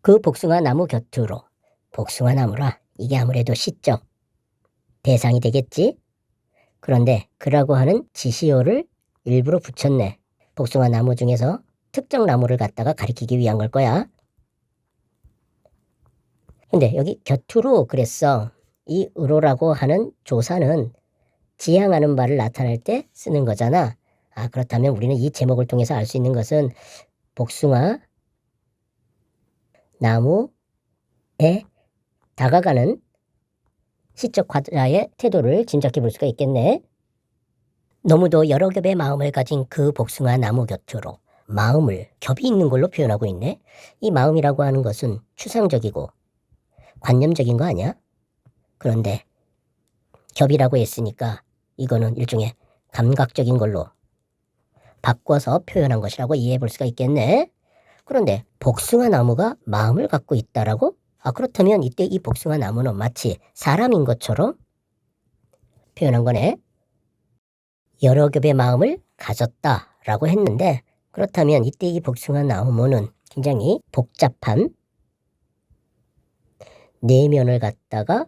그 복숭아 나무 곁으로 복숭아 나무라 이게 아무래도 시적 대상이 되겠지? 그런데 그라고 하는 지시어를 일부러 붙였네. 복숭아 나무 중에서 특정 나무를 갖다가 가리키기 위한 걸 거야. 근데 여기 곁으로 그랬어. 이 의로라고 하는 조사는 지향하는 바를 나타낼 때 쓰는 거잖아. 아, 그렇다면 우리는 이 제목을 통해서 알 수 있는 것은 복숭아 나무에 다가가는 시적 화자의 태도를 짐작해 볼 수가 있겠네. 너무도 여러 겹의 마음을 가진 그 복숭아 나무 곁으로 마음을 겹이 있는 걸로 표현하고 있네. 이 마음이라고 하는 것은 추상적이고 관념적인 거 아니야? 그런데 겹이라고 했으니까 이거는 일종의 감각적인 걸로 바꿔서 표현한 것이라고 이해해 볼 수가 있겠네. 그런데 복숭아 나무가 마음을 갖고 있다라고? 아 그렇다면 이때 이 복숭아 나무는 마치 사람인 것처럼 표현한 거네. 여러 겹의 마음을 가졌다라고 했는데 그렇다면 이때 이 복숭아 나무는 굉장히 복잡한 내면을 갖다가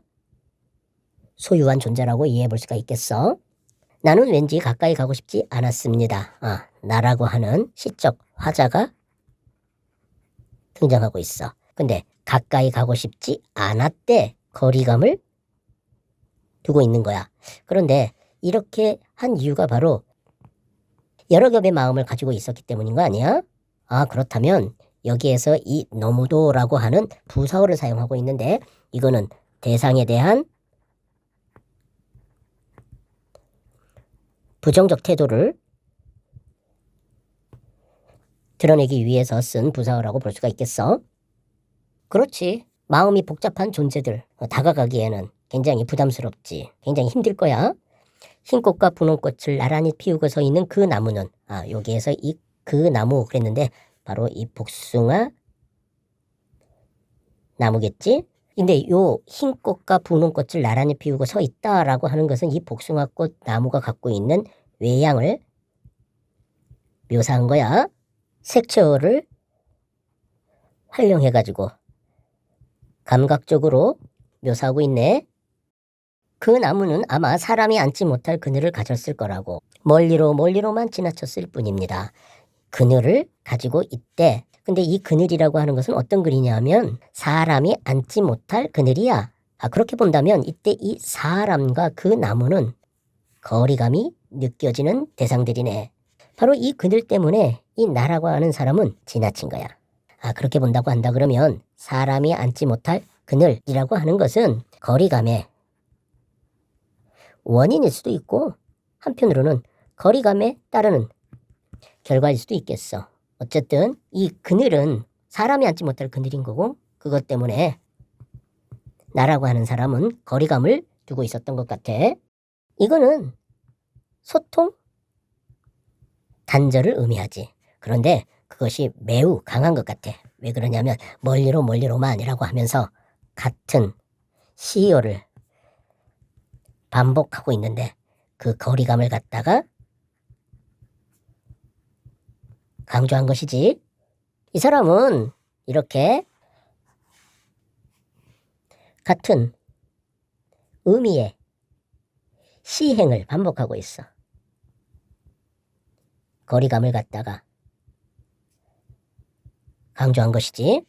소유한 존재라고 이해해 볼 수가 있겠어. 나는 왠지 가까이 가고 싶지 않았습니다. 아, 나라고 하는 시적 화자가 등장하고 있어. 근데 가까이 가고 싶지 않았대 거리감을 두고 있는 거야. 그런데 이렇게 한 이유가 바로 여러 겹의 마음을 가지고 있었기 때문인 거 아니야? 아, 그렇다면 여기에서 이 너무도라고 하는 부사어를 사용하고 있는데 이거는 대상에 대한 부정적 태도를 드러내기 위해서 쓴 부사어라고 볼 수가 있겠어. 그렇지. 마음이 복잡한 존재들 어, 다가가기에는 굉장히 부담스럽지. 굉장히 힘들 거야. 흰 꽃과 분홍 꽃을 나란히 피우고 서 있는 그 나무는 아 여기에서 이 그 나무 그랬는데 바로 이 복숭아 나무겠지? 근데 요 흰 꽃과 분홍 꽃을 나란히 피우고 서 있다라고 하는 것은 이 복숭아 꽃 나무가 갖고 있는 외양을 묘사한 거야. 색채어를 활용해가지고 감각적으로 묘사하고 있네. 그 나무는 아마 사람이 앉지 못할 그늘을 가졌을 거라고 멀리로 멀리로만 지나쳤을 뿐입니다. 그늘을 가지고 있대. 근데 이 그늘이라고 하는 것은 어떤 그리냐면 사람이 앉지 못할 그늘이야. 아, 그렇게 본다면 이때 이 사람과 그 나무는 거리감이 느껴지는 대상들이네. 바로 이 그늘 때문에 이 나라고 하는 사람은 지나친 거야. 아, 그렇게 본다고 한다 그러면 사람이 앉지 못할 그늘이라고 하는 것은 거리감의 원인일 수도 있고 한편으로는 거리감에 따르는 결과일 수도 있겠어. 어쨌든 이 그늘은 사람이 앉지 못할 그늘인 거고 그것 때문에 나라고 하는 사람은 거리감을 두고 있었던 것 같아. 이거는 소통, 단절을 의미하지. 그런데 그것이 매우 강한 것 같아. 왜 그러냐면 멀리로 멀리로만이라고 하면서 같은 시어를 반복하고 있는데 그 거리감을 갖다가 강조한 것이지. 이 사람은 이렇게 같은 의미의 시행을 반복하고 있어. 거리감을 갖다가 강조한 것이지.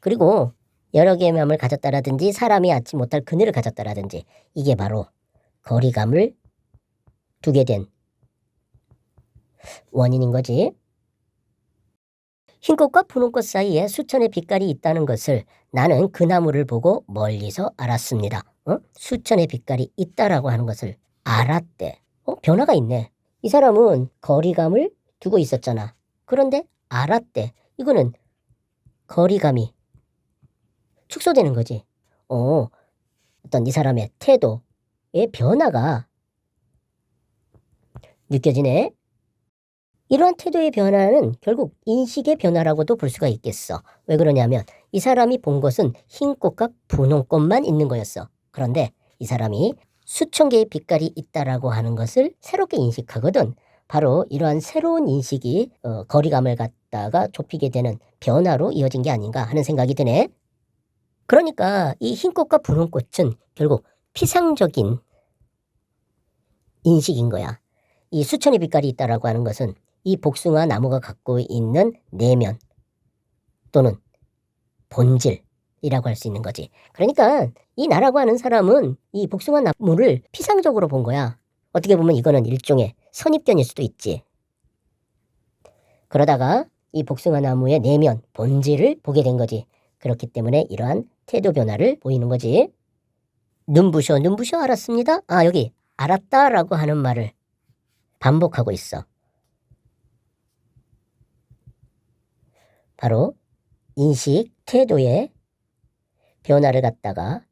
그리고 여러 개의 마음을 가졌다라든지 사람이 앉지 못할 그늘을 가졌다라든지 이게 바로 거리감을 두게 된 원인인 거지. 흰 꽃과 분홍꽃 사이에 수천의 빛깔이 있다는 것을 나는 그 나무를 보고 멀리서 알았습니다. 어? 수천의 빛깔이 있다라고 하는 것을 알았대. 어? 변화가 있네. 이 사람은 거리감을 두고 있었잖아. 그런데 알았대. 이거는 거리감이 축소되는 거지. 어, 어떤 이 사람의 태도의 변화가 느껴지네. 이러한 태도의 변화는 결국 인식의 변화라고도 볼 수가 있겠어. 왜 그러냐면 이 사람이 본 것은 흰 꽃과 분홍 꽃만 있는 거였어. 그런데 이 사람이 수천 개의 빛깔이 있다라고 하는 것을 새롭게 인식하거든. 바로 이러한 새로운 인식이 어, 거리감을 갖 다 갖다가 좁히게 되는 변화로 이어진 게 아닌가 하는 생각이 드네. 그러니까 이 흰 꽃과 붉은 꽃은 결국 피상적인 인식인 거야. 이 수천의 빛깔이 있다라고 하는 것은 이 복숭아 나무가 갖고 있는 내면 또는 본질이라고 할 수 있는 거지. 그러니까 이 나라고 하는 사람은 이 복숭아 나무를 피상적으로 본 거야. 어떻게 보면 이거는 일종의 선입견일 수도 있지. 그러다가 이 복숭아 나무의 내면, 본질을 보게 된 거지. 그렇기 때문에 이러한 태도 변화를 보이는 거지. 눈부셔, 눈부셔 알았습니다. 아, 여기 알았다라고 하는 말을 반복하고 있어. 바로 인식, 태도의 변화를 갖다가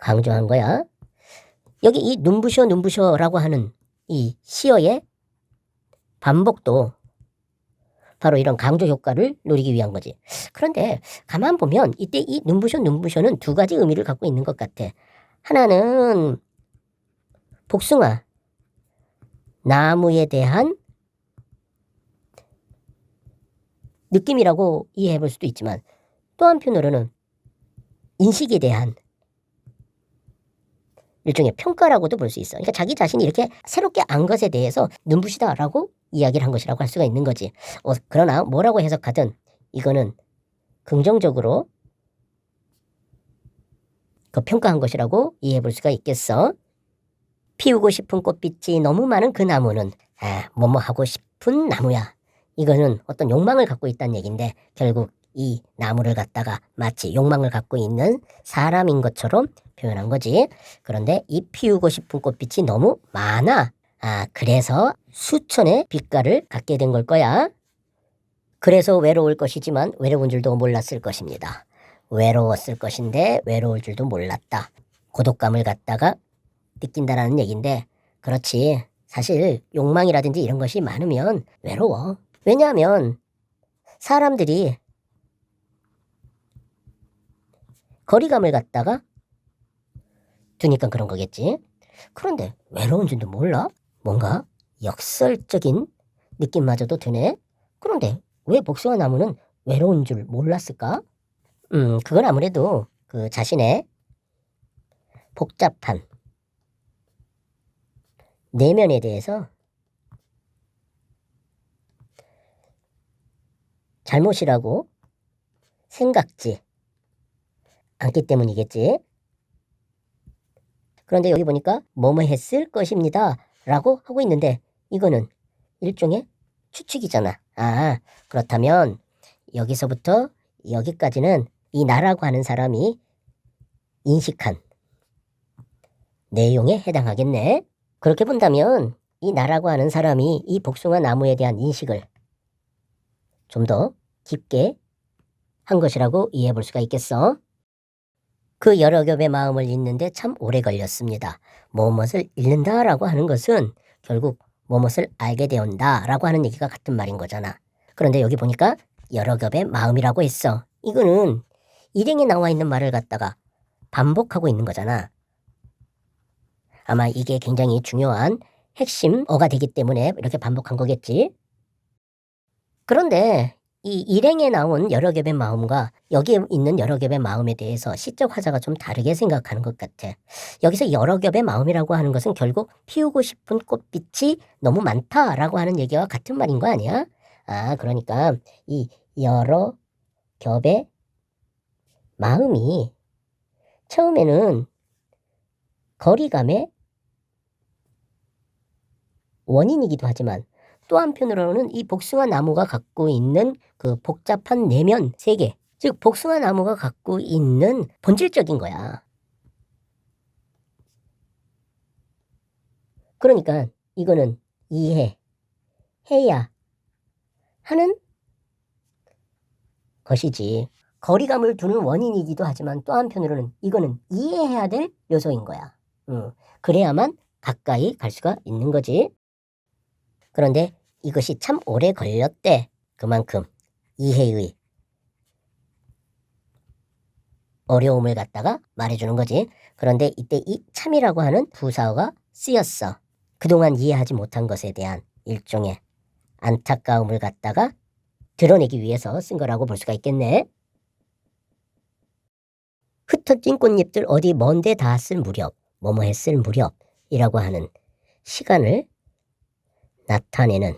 강조한 거야. 여기 이 눈부셔, 눈부셔라고 하는 이 시어의 반복도 바로 이런 강조 효과를 노리기 위한 거지. 그런데 가만 보면 이때 이 눈부셔, 눈부셔는 두 가지 의미를 갖고 있는 것 같아. 하나는 복숭아, 나무에 대한 느낌이라고 이해해 볼 수도 있지만 또 한편으로는 인식에 대한 일종의 평가라고도 볼 수 있어. 그러니까 자기 자신이 이렇게 새롭게 안 것에 대해서 눈부시다라고 이야기를 한 것이라고 할 수가 있는 거지. 어, 그러나 뭐라고 해석하든 이거는 긍정적으로 그 평가한 것이라고 이해해 볼 수가 있겠어. 피우고 싶은 꽃빛이 너무 많은 그 나무는 아, 뭐뭐 하고 싶은 나무야. 이거는 어떤 욕망을 갖고 있다는 얘기인데 결국 이 나무를 갖다가 마치 욕망을 갖고 있는 사람인 것처럼 표현한 거지. 그런데 이 피우고 싶은 꽃빛이 너무 많아. 아, 그래서 수천의 빛깔을 갖게 된 걸 거야. 그래서 외로울 것이지만 외로운 줄도 몰랐을 것입니다. 외로웠을 것인데 외로울 줄도 몰랐다. 고독감을 갖다가 느낀다라는 얘기인데, 그렇지. 사실 욕망이라든지 이런 것이 많으면 외로워. 왜냐하면 사람들이 거리감을 갖다가 두니까 그런 거겠지. 그런데 외로운 줄도 몰라? 뭔가 역설적인 느낌마저도 드네. 그런데 왜 복숭아 나무는 외로운 줄 몰랐을까? 음, 그건 아무래도 그 자신의 복잡한 내면에 대해서 잘못이라고 생각지 않기 때문이겠지. 그런데 여기 보니까 뭐뭐 했을 것입니다. 라고 하고 있는데 이거는 일종의 추측이잖아. 아, 그렇다면 여기서부터 여기까지는 이 나라고 하는 사람이 인식한 내용에 해당하겠네. 그렇게 본다면 이 나라고 하는 사람이 이 복숭아 나무에 대한 인식을 좀 더 깊게 한 것이라고 이해해 볼 수가 있겠어. 그 여러 겹의 마음을 읽는데 참 오래 걸렸습니다. 무엇을 읽는다라고 하는 것은 결국 무엇을 알게 되온다라고 하는 얘기가 같은 말인 거잖아. 그런데 여기 보니까 여러 겹의 마음이라고 했어. 이거는 일행에 나와 있는 말을 갖다가 반복하고 있는 거잖아. 아마 이게 굉장히 중요한 핵심 어가 되기 때문에 이렇게 반복한 거겠지. 그런데 이 일행에 나온 여러 겹의 마음과 여기에 있는 여러 겹의 마음에 대해서 시적 화자가 좀 다르게 생각하는 것 같아. 여기서 여러 겹의 마음이라고 하는 것은 결국 피우고 싶은 꽃빛이 너무 많다라고 하는 얘기와 같은 말인 거 아니야? 아, 그러니까 이 여러 겹의 마음이 처음에는 거리감의 원인이기도 하지만 또 한편으로는 이 복숭아 나무가 갖고 있는 그 복잡한 내면 세계, 즉 복숭아 나무가 갖고 있는 본질적인 거야. 그러니까 이거는 이해, 해야 하는 것이지. 거리감을 두는 원인이기도 하지만 또 한편으로는 이거는 이해해야 될 요소인 거야. 응. 그래야만 가까이 갈 수가 있는 거지. 그런데 이것이 참 오래 걸렸대. 그만큼 이해의 어려움을 갖다가 말해주는 거지. 그런데 이때 이 참이라고 하는 부사어가 쓰였어. 그동안 이해하지 못한 것에 대한 일종의 안타까움을 갖다가 드러내기 위해서 쓴 거라고 볼 수가 있겠네. 흩어진 꽃잎들 어디 먼데 닿았을 무렵, 뭐뭐 했을 무렵이라고 하는 시간을 나타내는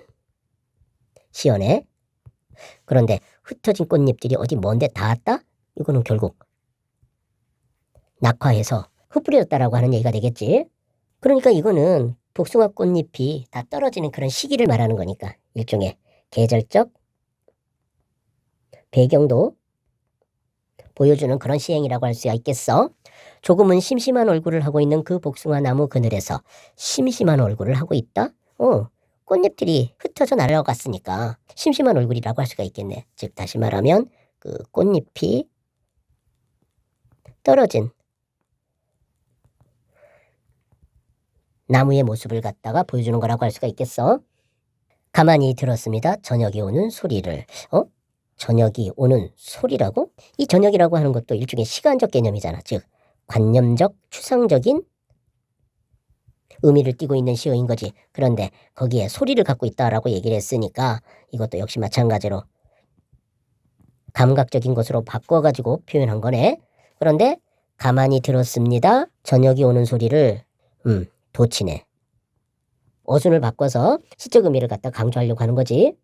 시연에 그런데 흩어진 꽃잎들이 어디 먼데 닿았다? 이거는 결국 낙화해서 흩뿌려졌다라고 하는 얘기가 되겠지. 그러니까 이거는 복숭아 꽃잎이 다 떨어지는 그런 시기를 말하는 거니까 일종의 계절적 배경도 보여주는 그런 시행이라고 할 수가 있겠어. 조금은 심심한 얼굴을 하고 있는 그 복숭아 나무 그늘에서 심심한 얼굴을 하고 있다? 어, 꽃잎들이 흩어져 날아갔으니까 심심한 얼굴이라고 할 수가 있겠네. 즉 다시 말하면 그 꽃잎이 떨어진 나무의 모습을 갖다가 보여주는 거라고 할 수가 있겠어. 가만히 들었습니다. 저녁이 오는 소리를. 어? 저녁이 오는 소리라고? 이 저녁이라고 하는 것도 일종의 시간적 개념이잖아. 즉 관념적, 추상적인 의미를 띠고 있는 시어인 거지. 그런데 거기에 소리를 갖고 있다라고 얘기를 했으니까 이것도 역시 마찬가지로 감각적인 것으로 바꿔가지고 표현한 거네. 그런데 가만히 들었습니다. 저녁이 오는 소리를 음 도치네. 어순을 바꿔서 시적 의미를 갖다 강조하려고 하는 거지.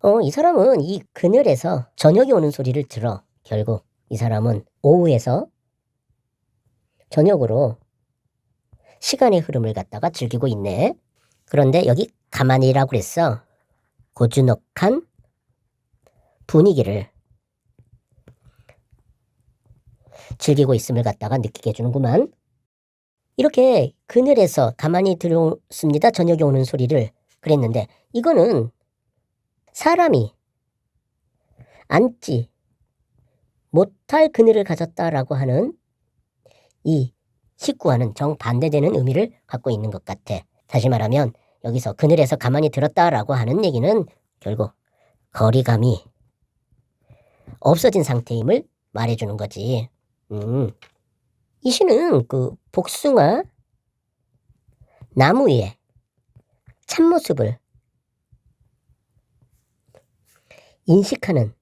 어, 이 사람은 이 그늘에서 저녁이 오는 소리를 들어. 결국 이 사람은 오후에서 저녁으로 시간의 흐름을 갖다가 즐기고 있네. 그런데 여기 가만히라고 그랬어. 고즈넉한 분위기를 즐기고 있음을 갖다가 느끼게 해주는구만. 이렇게 그늘에서 가만히 들었습니다. 저녁에 오는 소리를 그랬는데 이거는 사람이 앉지 못할 그늘을 가졌다라고 하는 이 식구와는 정반대되는 의미를 갖고 있는 것 같아. 다시 말하면 여기서 그늘에서 가만히 들었다라고 하는 얘기는 결국 거리감이 없어진 상태임을 말해주는 거지. 음. 이 시는 그 복숭아 나무 위에 참모습을 인식하는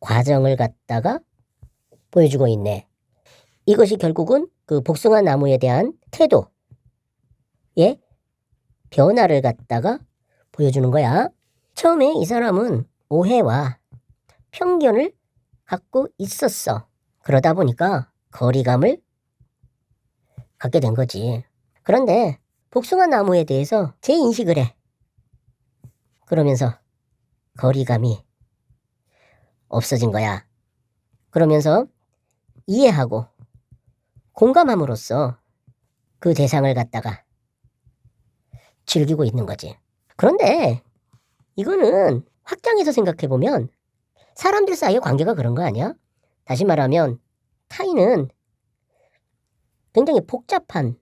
과정을 갖다가 보여주고 있네. 이것이 결국은 그 복숭아 나무에 대한 태도의 변화를 갖다가 보여주는 거야. 처음에 이 사람은 오해와 편견을 갖고 있었어. 그러다 보니까 거리감을 갖게 된 거지. 그런데 복숭아 나무에 대해서 재인식을 해. 그러면서 거리감이 없어진 거야. 그러면서 이해하고 공감함으로써 그 대상을 갖다가 즐기고 있는 거지. 그런데 이거는 확장해서 생각해 보면 사람들 사이의 관계가 그런 거 아니야? 다시 말하면 타인은 굉장히 복잡한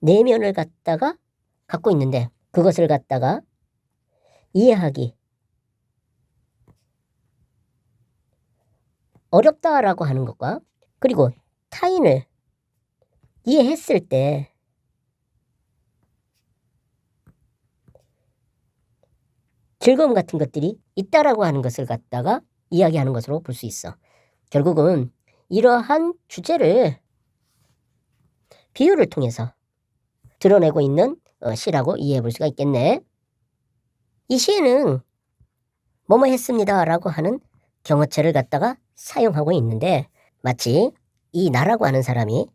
내면을 갖다가 갖고 있는데 그것을 갖다가 이해하기 어렵다라고 하는 것과 그리고 타인을 이해했을 때 즐거움 같은 것들이 있다라고 하는 것을 갖다가 이야기하는 것으로 볼 수 있어. 결국은 이러한 주제를 비유를 통해서 드러내고 있는 어, 시라고 이해해 볼 수가 있겠네. 이 시에는 뭐뭐 했습니다라고 하는 경어체를 갖다가 사용하고 있는데 마치 이 나라고 하는 사람이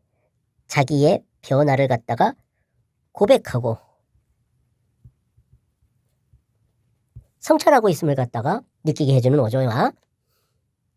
자기의 변화를 갖다가 고백하고 성찰하고 있음을 갖다가 느끼게 해주는 어조와